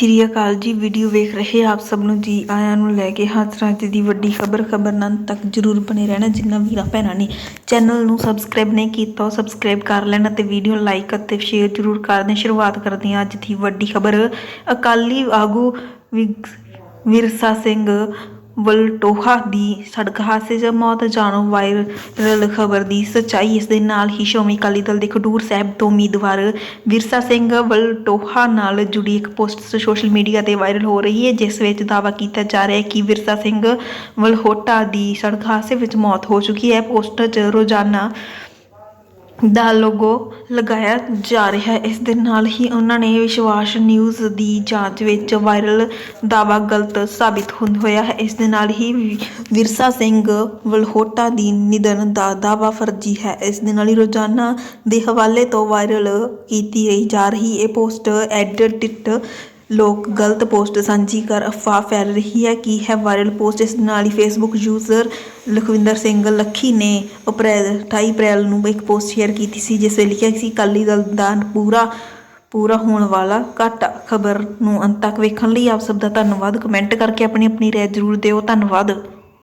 ਸ਼੍ਰੀ ਅਕਾਲ ਜੀ ਵੀਡੀਓ ਵੇਖ ਰਹੇ ਆਪ ਸਭ ਨੂੰ ਜੀ, ਆਇਆਂ ਨੂੰ ਲੈ ਕੇ ਹਾਜ਼ਰ ਹਾਂ ਅੱਜ ਦੀ ਵੱਡੀ ਖਬਰ ਖਬਰ ਤੱਕ ਜਰੂਰ ਬਣੇ ਰਹਿਣਾ, ਜਿੰਨਾ ਵੀਰਾਂ ਭੈਣਾਂ ਨੇ। ਚੈਨਲ ਨੂੰ ਸਬਸਕ੍ਰਾਈਬ ਨਹੀਂ ਕੀਤਾ, ਉਹ ਸਬਸਕ੍ਰਾਈਬ ਕਰ ਲੈਣ ਅਤੇ ਵੀਡੀਓ ਲਾਈਕ ਅਤੇ ਸ਼ੇਅਰ ਜਰੂਰ ਕਰ ਦੇਣ। ਸ਼ੁਰੂਆਤ ਕਰਦੇ ਹਾਂ ਅੱਜ ਦੀ ਵੱਡੀ ਖਬਰ। ਅਕਾਲੀ ਆਗੂ ਵਿਰਸਾ ਸਿੰਘ ਵਲਟੋਹਾ ਦੀ ਸੜਕ ਹਾਦਸੇ 'ਚ ਮੌਤ ਜਾਣੋ ਵਾਇਰਲ ਖਬਰ ਦੀ ਸੱਚਾਈ। ਇਸ ਦੇ ਨਾਲ ਹੀ ਸ਼੍ਰੋਮਣੀ ਅਕਾਲੀ ਦਲ ਦੇ ਖਡੂਰ ਸਾਹਿਬ ਤੋਂ ਉਮੀਦਵਾਰ ਵਿਰਸਾ ਸਿੰਘ ਵਲਟੋਹਾ ਨਾਲ ਜੁੜੀ ਇੱਕ ਪੋਸਟ ਸੋਸ਼ਲ ਮੀਡੀਆ ਤੇ ਵਾਇਰਲ ਹੋ ਰਹੀ ਹੈ, ਜਿਸ ਵਿੱਚ ਦਾਅਵਾ ਕੀਤਾ ਜਾ ਰਿਹਾ ਹੈ ਕਿ ਵਿਰਸਾ ਸਿੰਘ ਵਲਹੋਟਾ ਦੀ ਸੜਕ ਹਾਦਸੇ ਵਿੱਚ ਮੌਤ ਹੋ ਚੁੱਕੀ ਹੈ। ਪੋਸਟ 'ਚ ਰੋਜ਼ਾਨਾ ਦਾ ਲੋਗੋ ਲਗਾਇਆ ਜਾ ਰਿਹਾ ਇਸ ਦੇ ਨਾਲ ਹੀ ਉਹਨਾਂ ਨੇ ਵਿਸ਼ਵਾਸ ਨਿਊਜ਼ ਦੀ ਜਾਂਚ ਵਿੱਚ ਵਾਇਰਲ ਦਾਅਵਾ ਗਲਤ ਸਾਬਿਤ ਹੁੰ ਹੋਇਆ ਹੈ। ਇਸ ਦੇ ਨਾਲ ਹੀ ਵਿਰਸਾ ਸਿੰਘ ਵਲਹੋਟਾ ਦੀ ਨਿਧਨ ਦਾ ਦਾਅਵਾ ਫਰਜ਼ੀ ਹੈ। ਇਸ ਦੇ ਨਾਲ ਹੀ ਰੋਜ਼ਾਨਾ ਦੇ ਹਵਾਲੇ ਤੋਂ ਵਾਇਰਲ ਕੀਤੀ ਗਈ ਜਾ ਰਹੀ ਇਹ ਪੋਸਟ ਐਡਿਟ ਲੋਕ ਗਲਤ ਪੋਸਟ ਸਾਂਝੀ ਕਰ ਅਫਵਾਹ ਫੈਲ ਰਹੀ ਹੈ। ਕੀ ਹੈ ਵਾਇਰਲ ਪੋਸਟ? ਇਸ ਨਾਲ ਹੀ ਫੇਸਬੁੱਕ ਯੂਜ਼ਰ ਲਖਵਿੰਦਰ ਸਿੰਘ ਲੱਖੀ ਨੇ ਅਪ੍ਰੈਲ 28 ਅਪ੍ਰੈਲ ਨੂੰ ਇੱਕ ਪੋਸਟ ਸ਼ੇਅਰ ਕੀਤੀ ਸੀ, ਜਿਸ ਵਿੱਚ ਲਿਖਿਆ ਸੀ ਅਕਾਲੀ ਦਲ ਦਾ ਪੂਰਾ ਪੂਰਾ ਹੋਣ ਵਾਲਾ ਘਾਟਾ। ਖਬਰ ਨੂੰ ਅੰਤ ਤੱਕ ਵੇਖਣ ਲਈ ਆਪ ਸਭ ਦਾ ਧੰਨਵਾਦ। ਕਮੈਂਟ ਕਰਕੇ ਆਪਣੀ ਆਪਣੀ ਰਾਏ ਜ਼ਰੂਰ ਦਿਓ। ਧੰਨਵਾਦ।